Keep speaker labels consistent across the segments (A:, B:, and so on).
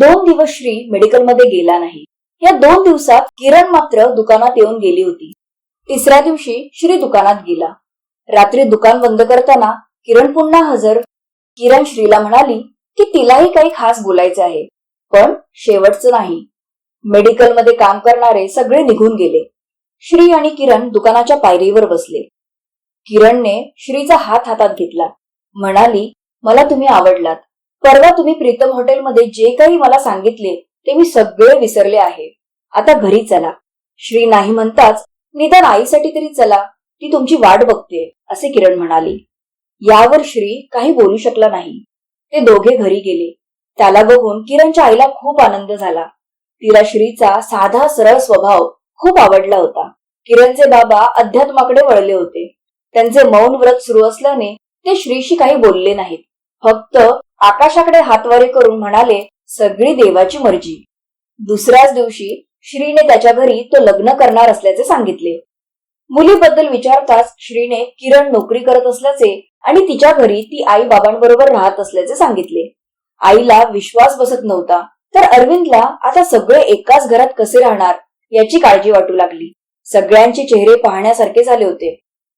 A: दोन दिवस श्री मेडिकलमध्ये गेला नाही. या दोन दिवसात किरण मात्र दुकानात येऊन गेली होती. तिसऱ्या दिवशी श्री दुकानात गेला. रात्री दुकान बंद करताना किरण पुन्हा हजर. किरण श्रीला म्हणाली की तिलाही काही खास बोलायचं आहे पण शेवटचं नाही. मेडिकलमध्ये काम करणारे सगळे निघून गेले. श्री आणि किरण दुकानाच्या पायरीवर बसले. किरणने श्रीचा हात हातात घेतला. म्हणाली मला तुम्ही आवडलात. परवा तुम्ही प्रीतम हॉटेलमध्ये जे काही मला सांगितले ते मी सगळे विसरले आहे. आता घरी चला. श्री नाही म्हणताच निदान आईसाठी तरी चला. ती तुमची वाट बघते असे किरण म्हणाली. यावर श्री काही बोलू शकला नाही. ते दोघे घरी गेले. त्याला बघून किरणच्या आईला खूप आनंद झाला. तिला श्रीचा साधा सरळ स्वभाव खूप आवडला होता. किरणचे बाबा अध्यात्माकडे वळले होते. त्यांचे मौन व्रत सुरू असल्याने ते श्रीशी काही बोलले नाहीत. फक्त आकाशाकडे हातवारे करून म्हणाले सगळी देवाची मर्जी. दुसऱ्याच दिवशी श्रीने त्याच्या घरी तो लग्न करणार असल्याचे सांगितले. मुलीबद्दल विचारताच श्रीने किरण नोकरी करत असल्याचे आणि तिच्या घरी ती आई बाबांबरोबर राहत असल्याचे सांगितले. आईला विश्वास बसत नव्हता तर अरविंदला आता सगळे एकाच घरात कसे राहणार? याची काळजी वाटू लागली. सगळ्यांचे चेहरे पाहण्यासारखे झाले होते.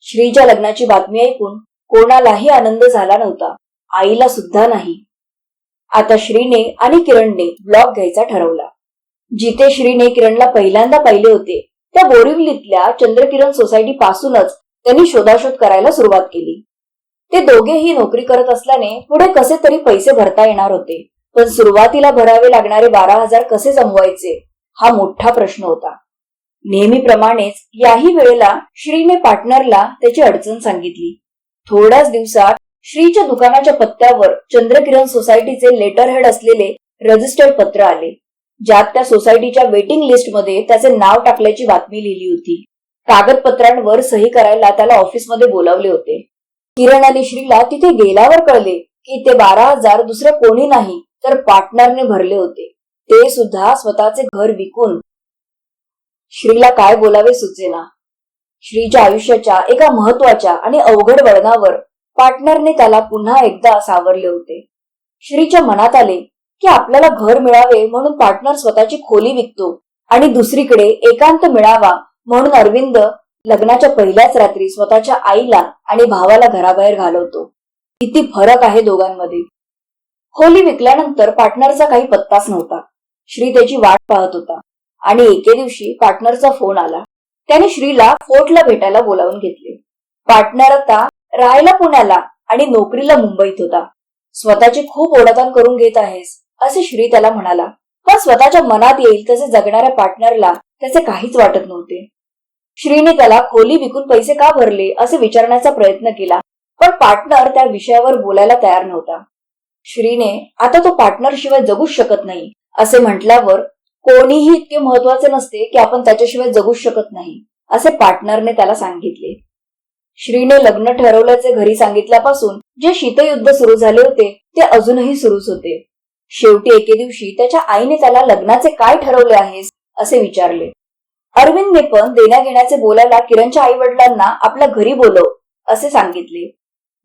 A: श्रीच्या लग्नाची बातमी ऐकून कोणालाही आनंद झाला नव्हता. आईला सुद्धा नाही. आता श्रीने आणि किरणने ब्लॉग घ्यायचा ठरवला. जिथे श्रीने किरणला पहिल्यांदा पाहिले होते त्या बोरिवलीतल्या चंद्रकिरण सोसायटी पासूनच त्यांनी शोधाशोध करायला सुरुवात केली. ते दोघेही नोकरी करत असल्याने पुढे कसे तरी पैसे भरता येणार होते पण सुरुवातीला भरावे लागणारे बारा हजार कसे जमवायचे हा मोठा प्रश्न होता. नेहमीप्रमाणेच याही वेळेला श्रीने पार्टनरला त्याची अडचण सांगितली. थोड्याच दिवसात श्रीच्या दुकानाच्या पत्त्यावर चंद्रकिरण सोसायटीचे लेटर हेड असलेले रजिस्टर्ड पत्र आले. ज्यात त्या सोसायटीच्या वेटिंग लिस्टमध्ये त्याचे नाव टाकल्याची बातमी लिहिली होती. कागदपत्रांवर सही करायला त्याला ऑफिसमध्ये बोलावले होते. किरण आणि श्रीला तिथे गेल्यावर कळले की ते बारा हजार दुसरं कोणी नाही तर पार्टनरने भरले होते. ते सुद्धा स्वतःचे घर विकून. श्रीला काय बोलावे सुचेना. श्रीच्या आयुष्याच्या एका महत्त्वाच्या आणि अवघड वळणावर पार्टनरने त्याला पुन्हा एकदा सावरले होते. श्रीच्या मनात आले की आपल्याला घर मिळावे म्हणून पार्टनर स्वतःची खोली विकतो आणि दुसरीकडे एकांत मिळावा म्हणून अरविंद लग्नाच्या पहिल्याच रात्री स्वतःच्या आईला आणि भावाला घराबाहेर घालवतो. किती फरक आहे दोघांमध्ये. खोली विकल्यानंतर पार्टनरचा काही पत्ताच नव्हता. श्री त्याची वाट पाहत होता आणि एके दिवशी पार्टनरचा फोन आला. त्याने श्रीला फोर्टला भेटायला बोलावून घेतले. पार्टनर आता राहायला पुण्याला आणि नोकरीला मुंबईत होता. स्वतःची खूप ओढाताण करून घेत आहेस असे श्री त्याला म्हणाला. पण स्वतःच्या मनात येईल तसे जगणाऱ्या पार्टनरला त्याचे काहीच वाटत नव्हते. श्रीने त्याला खोली विकून पैसे का भरले असे विचारण्याचा प्रयत्न केला पण पार्टनर त्या विषयावर बोलायला तयार नव्हता. श्रीने आता तो पार्टनर शिवाय जगूच शकत नाही असे म्हटल्यावर कोणीही इतके महत्त्वाचे नसते की आपण त्याच्याशिवाय जगूच शकत नाही असे पार्टनरने त्याला सांगितले. श्रीने लग्न ठरवल्याचे घरी सांगितल्यापासून जे शीतयुद्ध सुरू झाले होते ते अजूनही सुरूच होते. शेवटी एके दिवशी त्याच्या आईने त्याला लग्नाचे काय ठरवले आहेस? असे विचारले. अरविंदने पण देण्या घेण्याचे बोलायला किरणच्या आई वडिलांना आपल्या घरी बोलव असे सांगितले.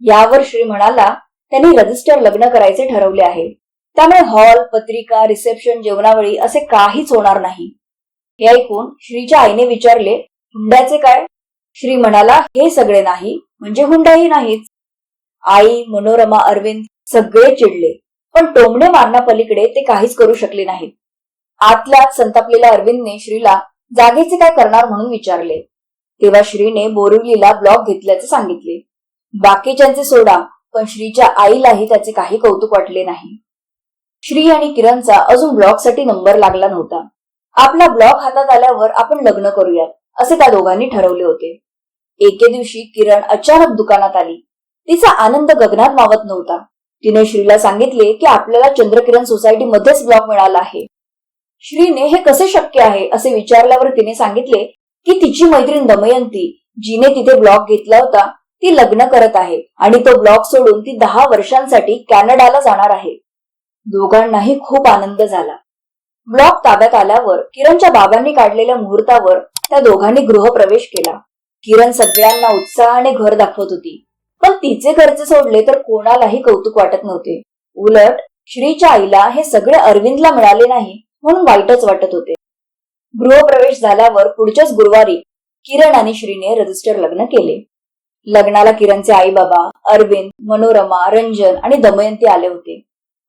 A: यावर श्री म्हणाला त्यांनी रजिस्टर लग्न करायचे ठरवले आहे. त्यामुळे हॉल पत्रिका रिसेप्शन जेवणावळी असे काहीच होणार नाही. हे ऐकून श्रीच्या आईने विचारले हुंड्याचे काय? श्री म्हणाला हे सगळे नाही म्हणजे हुंडाही नाहीच आई मनोरमा अरविंद सगळे चिडले पण टोमणे मारण्यापलीकडे ते काहीच करू शकले नाहीत. आतल्यात संतापलेल्या अरविंदने श्रीला जागेचे काय करणार म्हणून विचारले. तेव्हा श्रीने बोरिवलीला ब्लॉक घेतल्याचे सांगितले. बाकीच्यांचे सोडा पण श्रीच्या आईलाही त्याचे काही कौतुक वाटले नाही. श्री आणि किरणचा अजून ब्लॉकसाठी नंबर लागला नव्हता. आपला ब्लॉक हातात आल्यावर आपण लग्न करूयात असे त्या दोघांनी ठरवले होते. एके दिवशी किरण अचानक दुकानात आली. तिचा आनंद गगनात मावत नव्हता. तिने श्रीला सांगितले की आपल्याला चंद्रकिरण सोसायटी मध्येच ब्लॉक मिळाला आहे. श्रीने हे कसे शक्य आहे असे विचारल्यावर तिने सांगितले की तिची मैत्रीण दमयंती जिने तिथे ब्लॉक घेतला होता ती लग्न करत आहे आणि तो ब्लॉक सोडून ती दहा वर्षांसाठी कॅनडाला जाणार आहे. दोघांनाही खूप आनंद झाला. ब्लॉक ताब्यात आल्यावर किरणच्या बाबांनी काढलेल्या मुहूर्तावर त्या दोघांनी गृहप्रवेश केला. किरण सगळ्यांना उत्साहाने घर दाखवत होती. पण तिचे घरचे सोडले तर कोणालाही कौतुक वाटत नव्हते. उलट श्रीच्या आईला हे सगळे अरविंदला मिळाले नाही म्हणून वाईटच वाटत होते. गृहप्रवेश झाल्यावर पुढच्याच गुरुवारी किरण आणि श्रीने रजिस्टर लग्न केले. लग्नाला किरणचे आई बाबा अरविंद मनोरमा रंजन आणि दमयंती आले होते.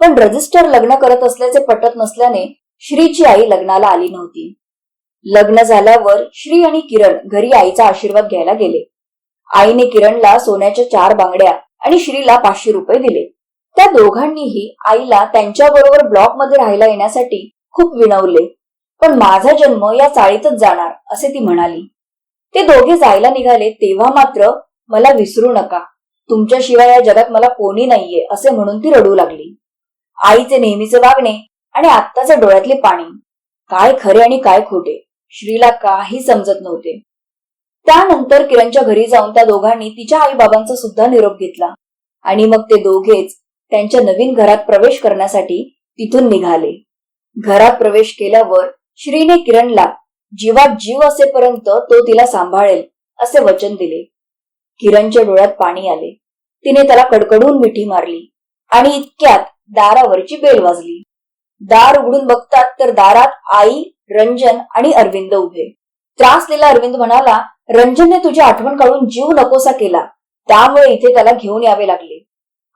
A: पण रजिस्टर लग्न करत असल्याचे पटत नसल्याने श्रीची आई लग्नाला आली नव्हती. लग्न झाल्यावर श्री आणि किरण घरी आईचा आशीर्वाद घ्यायला गेले. आईने किरणला सोन्याच्या चार बांगड्या आणि श्रीला पाचशे रुपये दिले. त्या दोघांनीही आईला त्यांच्या बरोबर ब्लॉकमध्ये राहायला येण्यासाठी खूप विनवले. पण माझा जन्म या चाळीतच जाणार असे ती म्हणाली. ते दोघे जायला निघाले तेव्हा मात्र मला विसरू नका. तुमच्याशिवाय या जगात मला कोणी नाहीये असे म्हणून ती रडू लागली. आईचे नेहमीचे वागणे आणि आत्ताचे डोळ्यातले पाणी. काय खरे आणि काय खोटे. श्रीला काही समजत नव्हते. त्यानंतर किरणच्या घरी जाऊन त्या दोघांनी तिच्या आई बाबांचा सुद्धा निरोप घेतला आणि मग ते दोघेच त्यांच्या नवीन घरात प्रवेश करण्यासाठी तिथून निघाले. घरात प्रवेश केल्यावर श्रीने किरणला जीवात जीव असेपर्यंत तो तिला सांभाळेल असे वचन दिले. किरणच्या डोळ्यात पाणी आले. तिने त्याला कडकडून मिठी मारली आणि इतक्यात दारावरची बेल वाजली. दार उघडून बघतात तर दारात आई रंजन आणि अरविंद उभे. त्रासलेला अरविंद म्हणाला रंजनने तुझी आठवण काढून जीव नकोसा केला. त्यामुळे इथे त्याला घेऊन यावे लागले.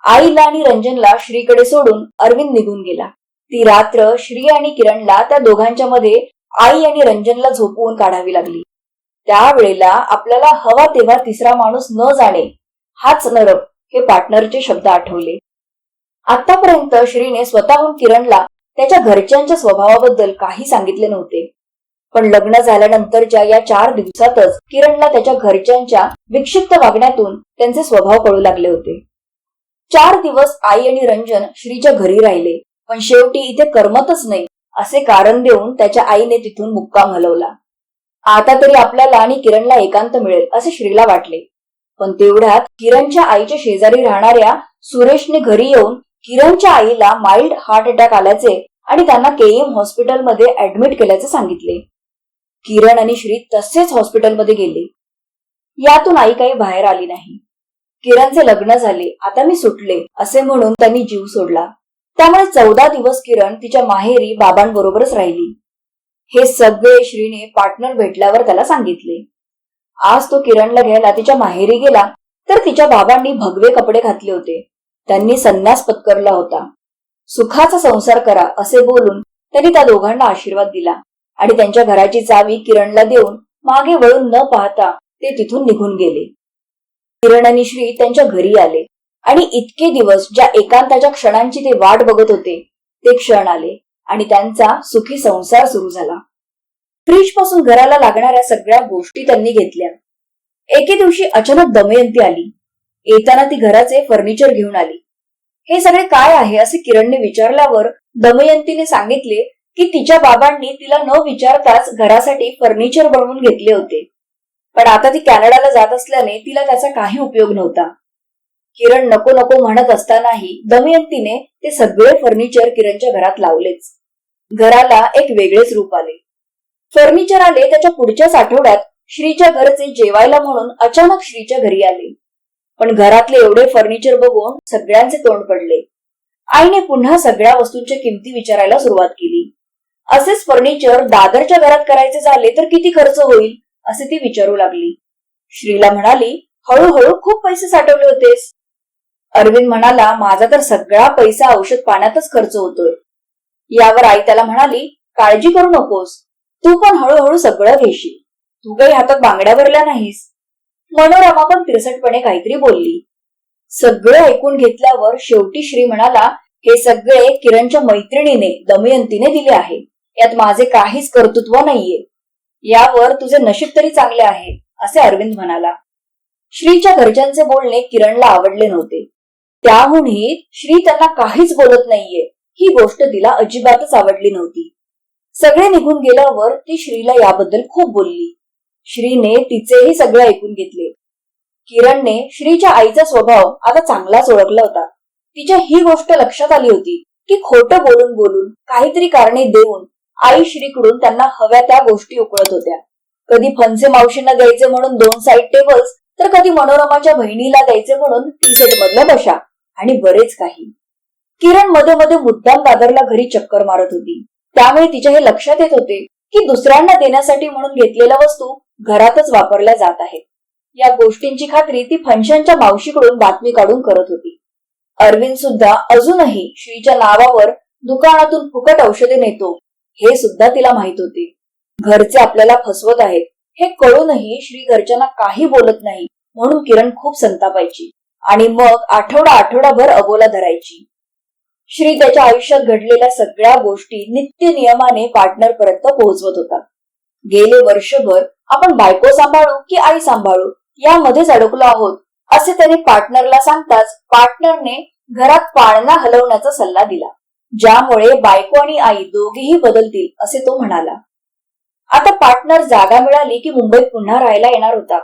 A: आईला आणि रंजनला श्रीकडे सोडून अरविंद निघून गेला. ती रात्र श्री आणि किरणला त्या दोघांच्या मध्ये आई आणि रंजनला झोपवून काढावी लागली. त्यावेळेला आपल्याला हवा तेव्हा तिसरा माणूस न जाणे हाच नरक हे पार्टनरचे शब्द आठवले. आतापर्यंत श्रीने स्वतःहून किरणला त्याच्या घरच्यांच्या स्वभावाबद्दल काही सांगितले नव्हते. पण लग्न झाल्यानंतरच्या या चार दिवसातच किरणला त्याच्या घरच्यांच्या विक्षिप्त वागण्यातून त्यांचे स्वभाव कळू लागले होते. चार दिवस आई आणि रंजन श्रीच्या घरी राहिले पण शेवटी इथे करमतच नाही असे कारण देऊन त्याच्या आईने तिथून मुक्काम हलवला. आता तरी आपल्याला आणि किरणला एकांत मिळेल असे श्रीला वाटले. पण तेवढ्यात किरणच्या आईच्या शेजारी राहणाऱ्या सुरेशने घरी येऊन किरणच्या आईला माइल्ड हार्ट अटॅक आल्याचे आणि त्यांना केईएम हॉस्पिटलमध्ये ऍडमिट केल्याचे सांगितले. किरण आणि श्री तसेच हॉस्पिटलमध्ये गेले. यातून आई काही बाहेर आली नाही. किरणचे लग्न झाले आता मी सुटले असे म्हणून त्यांनी जीव सोडला. त्यामुळे चौदा दिवस किरण तिच्या माहेरी बाबांबरोबरच राहिली. हे सगळे श्रीने पार्टनर भेटल्यावर त्याला सांगितले. आज तो किरणला घ्यायला तिच्या माहेरी गेला तर तिच्या बाबांनी भगवे कपडे घातले होते. त्यांनी संन्यास पत्करला होता. सुखाचा संसार करा असे बोलून त्यांनी त्या दोघांना आशीर्वाद दिला आणि त्यांच्या घराची चावी किरणला देऊन मागे वळून न पाहता ते तिथून निघून गेले. किरण आणि श्री त्यांच्या घरी आले आणि इतके दिवस ज्या एकांताच्या क्षणांची ते वाट बघत होते ते क्षण आले आणि त्यांचा सुखी संसार सुरू झाला. फ्रीजपासून घराला लागणाऱ्या सगळ्या गोष्टी त्यांनी घेतल्या. एके दिवशी अचानक दमयंती आली. येताना ती घराचे फर्निचर घेऊन आली. हे सगळे काय आहे असे किरणने विचारल्यावर दमयंतीने सांगितले की तिच्या बाबांनी तिला न विचारताच घरासाठी फर्निचर बनवून घेतले होते. पण आता ती कॅनडाला जात असल्याने तिला त्याचा काही उपयोग नव्हता. किरण नको नको म्हणत असतानाही दमयंतीने ते सगळे फर्निचर किरणच्या घरात लावलेच. घराला एक वेगळेच रूप आले. फर्निचर आले त्याच्या पुढच्याच आठवड्यात श्रीच्या घरचे जेवायला म्हणून अचानक श्रीच्या घरी आले. पण घरातले एवढे फर्निचर बघून सगळ्यांचे तोंड पडले. आईने पुन्हा सगळ्या वस्तूंच्या किमती विचारायला सुरुवात केली. असेच फर्निचर दादरच्या घरात करायचे झाले तर किती खर्च होईल असे ती विचारू लागली. श्रीला म्हणाली हळूहळू खूप पैसे साठवले होतेस. अरविंद म्हणाला माझा तर सगळा पैसा औषध पाण्यातच खर्च होतोय. यावर आई त्याला म्हणाली काळजी करू नकोस. तू पण हळूहळू सगळं घेशील. तू काही हातात बांगड्या भरल्या नाहीस. मनोरमा पण तिरसटपणे काहीतरी बोलली. सगळं ऐकून घेतल्यावर शेवटी श्री म्हणाला हे सगळे किरणच्या मैत्रिणीने दमयंतीने दिले आहे. यात माझे काहीच कर्तृत्व नाहीये. यावर तुझे नशीब तरी चांगले आहे असे अरविंद म्हणाला. श्रीच्या घरच्यांचे बोलणे किरणला आवडले नव्हते. त्याहूनही श्री त्यांना काहीच बोलत नाहीये ही गोष्ट तिला अजिबातच आवडली नव्हती. सगळे निघून गेल्यावर ती श्रीला याबद्दल खूप बोलली. श्रीने तिचेही सगळे ऐकून घेतले. किरणने श्रीच्या आईचा स्वभाव आता चांगलाच ओळखला होता. तिच्या ही गोष्ट लक्षात आली होती की खोटं बोलून बोलून काहीतरी कारणे देऊन आई श्रीकडून त्यांना हव्या त्या गोष्टी उकळत होत्या. कधी फनसे मावशींना द्यायचे म्हणून दोन साईड टेबल्स तर कधी मनोरमाच्या बहिणीला द्यायचे म्हणून टी सेट मधल्या बशा आणि बरेच काही. किरणमध्ये मध्ये मुद्दाम दादरला घरी चक्कर मारत होती. त्यामुळे तिच्या हे लक्षात येत होते की दुसऱ्यांना देण्यासाठी म्हणून घेतलेल्या वस्तू घरातच वापरल्या जात आहेत. या गोष्टींची खात्री ती फंक्शनच्या मावशीकडून बातमी काढून करत होती. अरविंद सुद्धा अजूनही श्रीच्या नावावर दुकानातून फुकट औषधे नेतो हे सुद्धा तिला माहीत होते. घरचे आपल्याला फसवत आहेत हे कळूनही श्री घरच्यांना काही बोलत नाही म्हणून किरण खूप संतापायची आणि मग आठवडा आठवडाभर अबोला धरायची. श्री त्याच्या आयुष्यात घडलेल्या सगळ्या गोष्टी नित्य नियमाने पार्टनर पर्यंत पोहोचवत होता. गेले वर्षभर आपण बायको सांभाळू की आई सांभाळू यामध्येच अडकलो आहोत असे त्याने पार्टनरला सांगताच पार्टनरने घरात पाळणा हलवण्याचा सल्ला दिला ज्यामुळे बायको आणि आई दोघेही बदलतील असे तो म्हणाला. आता पार्टनर जागा मिळाली की मुंबईत पुन्हा राहायला येणार होता.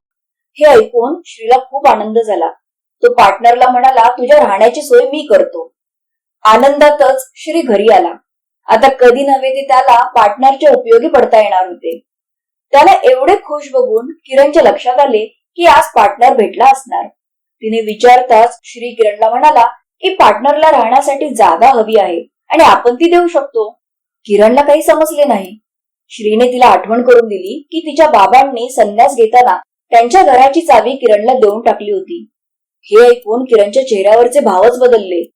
A: हे ऐकून श्रीला खूप आनंद झाला. तो पार्टनरला म्हणाला तुझ्या राहण्याची सोय मी करतो. आनंदातच श्री घरी आला. आता कधी नव्हे ते त्याला पार्टनरच्या उपयोगी पडता येणार होते. त्याला एवढे खुश बघून किरणच्या लक्षात आले की आज पार्टनर भेटला असणार. तिने विचारताच श्री किरणला म्हणाला की पार्टनरला राहण्यासाठी जागा हवी आहे आणि आपण ती देऊ शकतो. किरणला काही समजले नाही. श्रीने तिला आठवण करून दिली की तिच्या बाबांनी संन्यास घेताना त्यांच्या घराची चावी किरणला देऊन टाकली होती. हे ऐकून किरणच्या चेहऱ्यावरचे भावच बदलले.